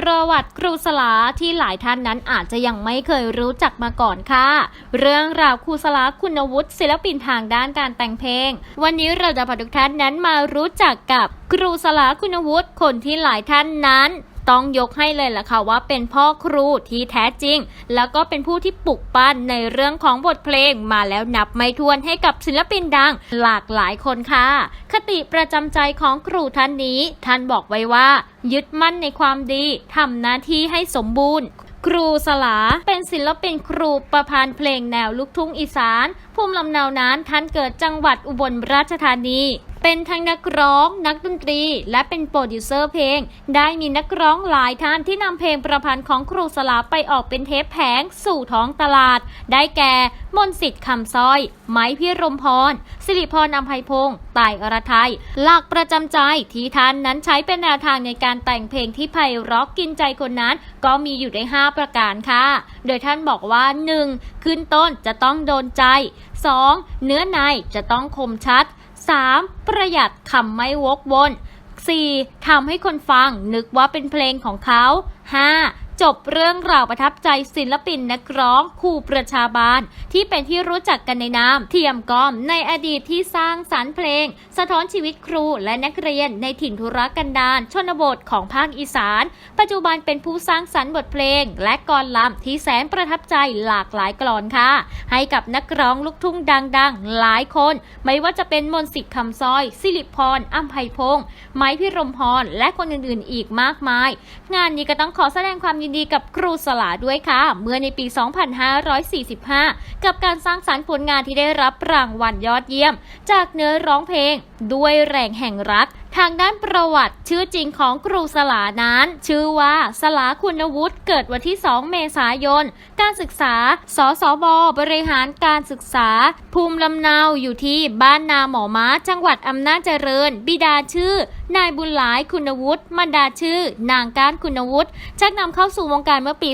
ประวัติครูสลาที่หลายท่านนั้นอาจจะยังไม่เคยรู้จักมาก่อนค่ะ เรื่องราวครูสลาคุณวุฒิศิลปินทางด้านการแต่งเพลง วันนี้เราจะพาทุกท่านนั้นมารู้จักกับครูสลาคุณวุฒิคนที่หลายท่านนั้น ต้องยกให้เลยล่ะค่ะว่าเป็นพ่อครูที่แท้จริง แล้วก็เป็นผู้ที่ปลุกปั้นในเรื่องของบทเพลงมาแล้วนับไม่ถ้วนให้กับศิลปินดัง หลากหลายคนค่ะ คติประจำใจของครูท่านนี้ ท่านบอกไว้ว่า ยึดมั่นในความดีทำหน้าที่ให้สมบูรณ์ครูสลาเป็นศิลปินครูประพันธ์เพลงแนวลูกทุ่งอีสาน ภูมิลำเนานั้นท่านเกิดจังหวัดอุบลราชธานี เป็นทั้งนักร้องนักดนตรี และเป็นโปรดิวเซอร์เพลง ได้มีนักร้องหลายท่านที่นำเพลงประพันธ์ของครูสลาไปออกเป็นเทปแผงสู่ท้องตลาด ได้แก่ มนสิทธิ์คำสร้อย ไม้พิรมพร สิริพรอภัยพงษ์ต่ายอรไทยหลักประจำใจที่ท่านนั้นใช้เป็นแนวทางในการแต่งเพลงที่ไพเราะกินใจคนนั้น ก็มีอยู่ใน5ประการค่ะ โดยท่านบอกว่า 1. ขึ้นต้นจะต้องโดนใจ 2. เนื้อในจะต้องคมชัด 3. ประหยัดคำไม่วกวน 4. ทำให้คนฟังนึกว่าเป็นเพลงของเขา 5. จบเรื่องราวประทับใจศิลปินนักร้องครูประชาบาล ที่เป็นที่รู้จักกันในนามเทียมกอมในอดีตที่สร้างสรรค์เพลง สะท้อนชีวิตครูและนักเรียนในถิ่นธุรกันดารชนบทของภาคอีสาน ปัจจุบันเป็นผู้สร้างสรรค์บทเพลง และกรลำที่แสนประทับใจหลากหลายกลอนค่ะ ให้กับนักร้องลูกทุ่งดังๆ หลายคน ไม่ว่าจะเป็นมนสิทธิ์คำซอย สิริพรอัมไพพงษ์ไม้พิรมพรและคนอื่นๆ อีกมากมาย งานนี้ก็ต้องขอแสดงความยินดีกับครูสลาด้วยค่ะ เมื่อในปี 2545 กับการสร้างสรรค์ผลงานที่ได้รับรางวัลยอดเยี่ยม จากเนื้อร้องเพลง ด้วยแรงแห่งรัก ทางด้านประวัติชื่อจริงของครูสลานั้น ชื่อว่าสลาคุณวุฒิเกิดวันที่ 2 เมษายน การศึกษา สสบ บริหารการศึกษา ภูมิลำเนาอยู่ที่บ้านนาหมอม้า จังหวัดอำนาจเจริญ บิดาชื่อ นายบุญหลายคุณวุฒิมารดาชื่อ นางการคุณวุฒิชักนำเข้าสู่วงการเมื่อปี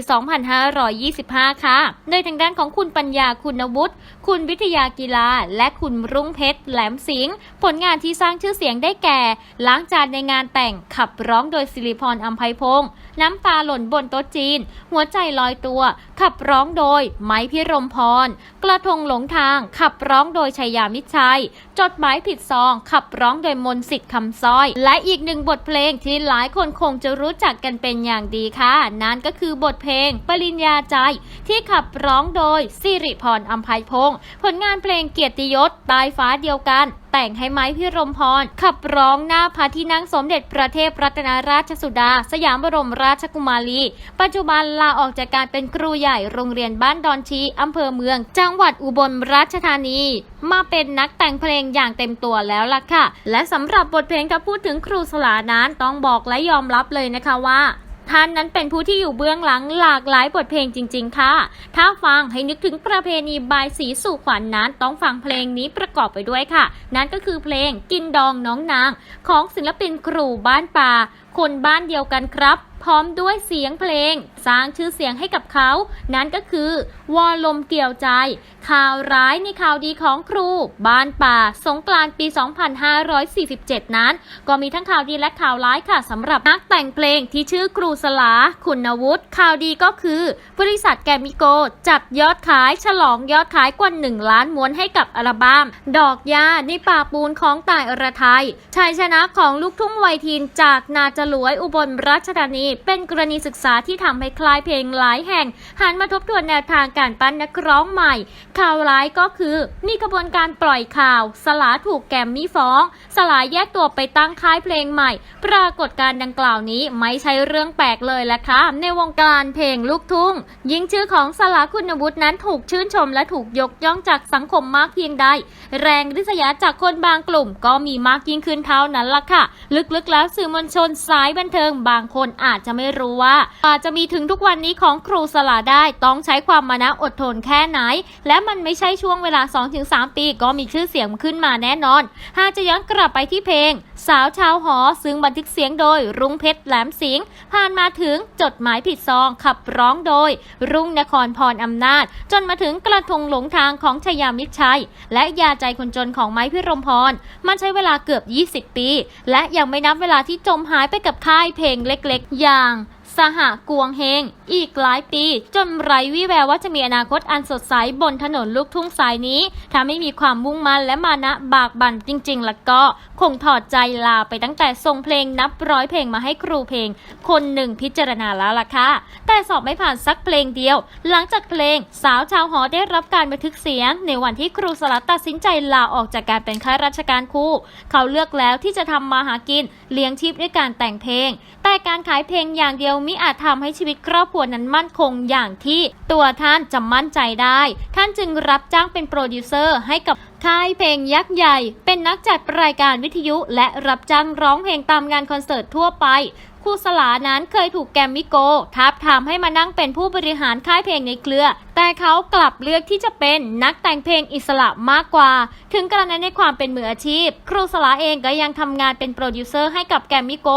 2525 ค่ะ โดยทางด้านของคุณปัญญาคุณวุฒิคุณวิทยากีฬา และคุณรุ่งเพชรแหลมสิงห์ผลงานที่สร้างชื่อเสียงได้แก่ล้างจานในงานแต่งขับร้องโดยสิริพรอัมไพพงษ์น้ำตาหล่นบนโต๊ะจีน หัวใจลอยตัว ขับร้องโดย ไม้พิรมพร กระทงหลงทาง ขับร้องโดยชัยยามิชัย จดหมายผิดซอง ขับร้องโดยมนสิทธิ์คำสร้อย และอีกหนึ่งบทเพลงที่หลายคนคงจะรู้จักกันเป็นอย่างดีค่ะ นั่นก็คือบทเพลง ปริญญาใจ ที่ขับร้องโดยสิริพรอัมไพพงษ์ผลงานเพลงเกียรติยศตายฟ้าเดียวกัน แต่งให้ไม้พิรมพร ขับร้องหน้าพระที่นั่งสมเด็จพระเทพรัตนราชสุดา สยามบรมราชกุมารี ปัจจุบันลาออกจากการเป็นครูใหญ่โรงเรียนบ้านดอนชีอำเภอเมือง จังหวัดอุบลราชธานี มาเป็นนักแต่งเพลงอย่างเต็มตัวแล้วล่ะค่ะ และสำหรับบทเพลงถ้าพูดถึงครูสลานั้นต้องบอกและยอมรับเลยนะคะว่า ท่านนั้นเป็นผู้ที่อยู่เบื้องหลังหลากหลายบทเพลงจริง ๆ ค่ะ ถ้าฟังให้นึกถึงประเพณีบายสีสู่ขวัญนนั้น ต้องฟังเพลงนี้ประกอบไปด้วยค่ะ นั่นก็คือเพลงกินดองน้องนาง ของศิลปินครูบ้านป่า คนบ้านเดียวกันครับ พร้อมด้วยเสียงเพลง สร้างชื่อเสียงให้กับเขา นั่นก็คือ วอลมเกี่ยวใจ ข่าวร้ายในข่าวดีของครู บ้านป่า สงกรานต์ปี 2547 นั้น ก็มีทั้งข่าวดีและข่าวร้ายค่ะสำหรับนักแต่งเพลงที่ชื่อครูสลา คุณวุฒิข่าวดีก็คือบริษัทแกมมิโก จัดยอดขายฉลองยอดขายกว่า 1 ล้านม้วนให้กับอัลบั้มดอกยาในป่าปูนของต่ายอรไทยชัยชนะของลูกทุ่งวัยทีนจากนาจลวยอุบลราชธานี เป็นกรณีศึกษาที่ทำให้คลายเพลงหลายแห่ง หันมาทบทวนแนวทางการปั้นนักร้องใหม่ ข่าวร้ายก็คือมีกระบวนการปล่อยข่าว สลาถูกแกมมี่ฟ้อง สลาแยกตัวไปตั้งค่ายเพลงใหม่ ปรากฏการดังกล่าวนี้ไม่ใช่เรื่องแปลกเลยแหละค่ะในวงการเพลงลูกทุ่งยิ่งชื่อของสลาคุณวุฒินั้นถูกชื่นชมและถูกยกย่องจากสังคมมากเพียงใด แรงริษยาจากคนบางกลุ่มก็มีมากยิ่งขึ้นเท่านั้นล่ะค่ะ ลึกๆแล้วสื่อมวลชนสายบันเทิงบางคนอาจจะไม่รู้ว่าอาจจะมีถึงทุกวันนี้ของครูสลาได้ต้องใช้ความมานะอดทนแค่ไหน และมันไม่ใช่ช่วงเวลา 2-3 ปีก็มีชื่อเสียงขึ้นมาแน่นอน หากจะย้อนกลับไปที่เพลง สาวชาวหอ ซึ่งบันทึกเสียงโดยรุ่งเพชรแหลมสิงห์ผ่านมาถึงจดหมายผิดซองขับร้องโดย รุ่งนครพรอำนาจ จนมาถึงกระทงหลงทางของชยามิตรชัย และยาใจคนจนของไม้พิรมพร มันใช้เวลาเกือบ 20 ปี และยังไม่นับเวลาที่จมหายไปกับค่ายเพลงเล็กๆ อย่าง สหกวงเฮง อีกหลายปี จนไร้วิแววว่าจะมีอนาคตอันสดใสบนถนนลูกทุ่งสายนี้ ถ้าไม่มีความมุ่งมั่นและมานะบากบั่นจริงๆแล้วก็ คงถอดใจลาไปตั้งแต่ส่งเพลงนับร้อยเพลงมาให้ครูเพลง คนหนึ่งพิจารณาแล้วล่ะค่ะแต่สอบไม่ผ่านสักเพลงเดียว หลังจากเพลง สาวชาวหอได้รับการบันทึกเสียง ในวันที่ครูสลัดตัดสินใจลาออกจากการเป็นข้าราชการครูเขาเลือกแล้วที่จะทำมาหากินเลี้ยงชีพด้วยการแต่งเพลง แต่การขายเพลงอย่างเดียวมิอาจทำให้ชีวิตครอบครัวนั้นมั่นคงอย่างที่ตัวท่านจะมั่นใจได้ ท่านจึงรับจ้างเป็นโปรดิวเซอร์ให้กับค่ายเพลงยักษ์ใหญ่ เป็นนักจัดรายการวิทยุ และรับจ้างร้องเพลงตามงานคอนเสิร์ตทั่วไป ครูสลานั้นเคยถูกแกรมมิโกทับทามให้มานั่งเป็นผู้บริหารค่ายเพลงในเครือ แต่เขากลับเลือกที่จะเป็นนักแต่งเพลงอิสระมากกว่า ถึงกระนั้นในความเป็นมืออาชีพ ครูสลาเองก็ยังทำงานเป็นโปรดิวเซอร์ให้กับแกรมมิโก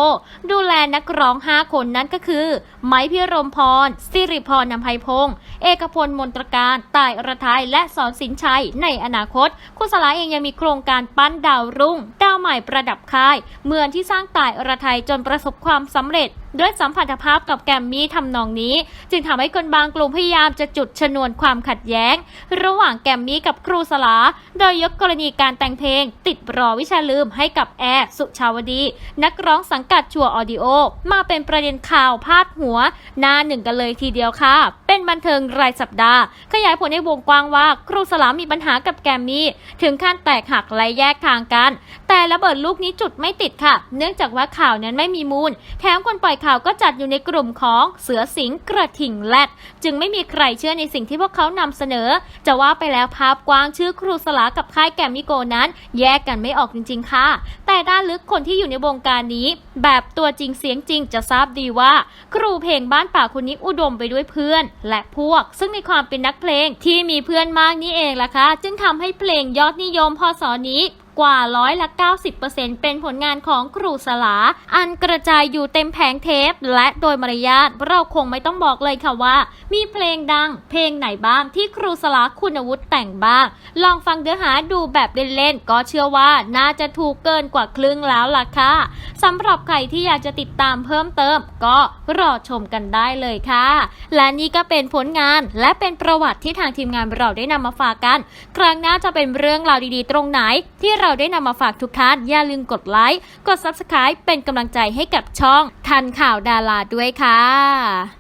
ดูแลนักร้อง 5 คนนั้นก็คือ ไม้พิรมพร สิริพรนำไพพงศ์เอกพลมนตรการต่ายระทายและสอนสินชัยในอนาคต ครูสลาเองยังมีโครงการปั้นดาวรุ่ง ดาวใหม่ประดับค่าย เมืองที่สร้างต่ายระทายจนประสบความสำเร็จด้วยสัมพันธภาพกับแกมมี่ทำนองนี้ จึงทำให้คนบางกลุ่มพยายามจะจุดชนวนความขัดแย้ง ระหว่างแกมมี่กับครูสลา โดยยกกรณีการแต่งเพลง ติดรอวิชาลืมให้กับแอร์สุชาวดี นักร้องสังกัดชัวออดิโอ มาเป็นประเด็นข่าวพาดหัว หน้าหนึ่งกันเลยทีเดียวค่ะ เป็นบันเทิงรายสัปดาห์ ขยายผลในวงกว้างว่า ครูสลามีปัญหากับแกมมี่ถึงขั้นแตกหักและแยกทางกัน แต่ระเบิดลูกนี้จุดไม่ติดค่ะ เนื่องจากว่าข่าวนั้นไม่มีมูล แถมคนปล่อยข่าวก็จัดอยู่ในกลุ่มของเสือสิงกระทิ่งแรดจึงไม่มีใครเชื่อในสิ่งที่พวกเขานำเสนอ จะว่าไปแล้วภาพกว้างชื่อครูสลากับค่ายแกมมิโกนั้น แยกกันไม่ออกจริง ๆ ค่ะ แต่ด้านลึกคนที่อยู่ในวงการนี้ แบบตัวจริงเสียงจริงจะทราบดีว่า ครูเพลงบ้านป่าคนนี้อุดมไปด้วยเพื่อน และพวก ซึ่งในความเป็นนักเพลงที่มีเพื่อนมากนี่เองล่ะค่ะจึงทำให้เพลงยอดนิยมพศนี้กว่าร้อยละ 90%เป็นผลงานของครูสลา อันกระจายอยู่เต็มแผงเทป และโดยมารยาทเราคงไม่ต้องบอกเลยค่ะว่า มีเพลงดัง เพลงไหนบ้างที่ครูสลาคุณวุฒิแต่งบ้าง ลองฟังเดือหาดูแบบเล่นๆ ก็เชื่อว่าน่าจะถูกเกินกว่าครึ่งแล้วล่ะค่ะสำหรับใครที่อยากจะติดตามเพิ่มเติม ก็รอชมกันได้เลยค่ะ และนี่ก็เป็นผลงานและเป็นประวัติที่ทางทีมงานเราได้นำมาฝากกัน ครั้งหน้าจะเป็นเรื่องราวดีๆ ตรงไหนที่เราได้นำมาฝากทุกท่านอย่าลืมกดไลค์ กด Subscribe เป็นกำลังใจให้กับช่องทันข่าวดาราด้วยค่ะ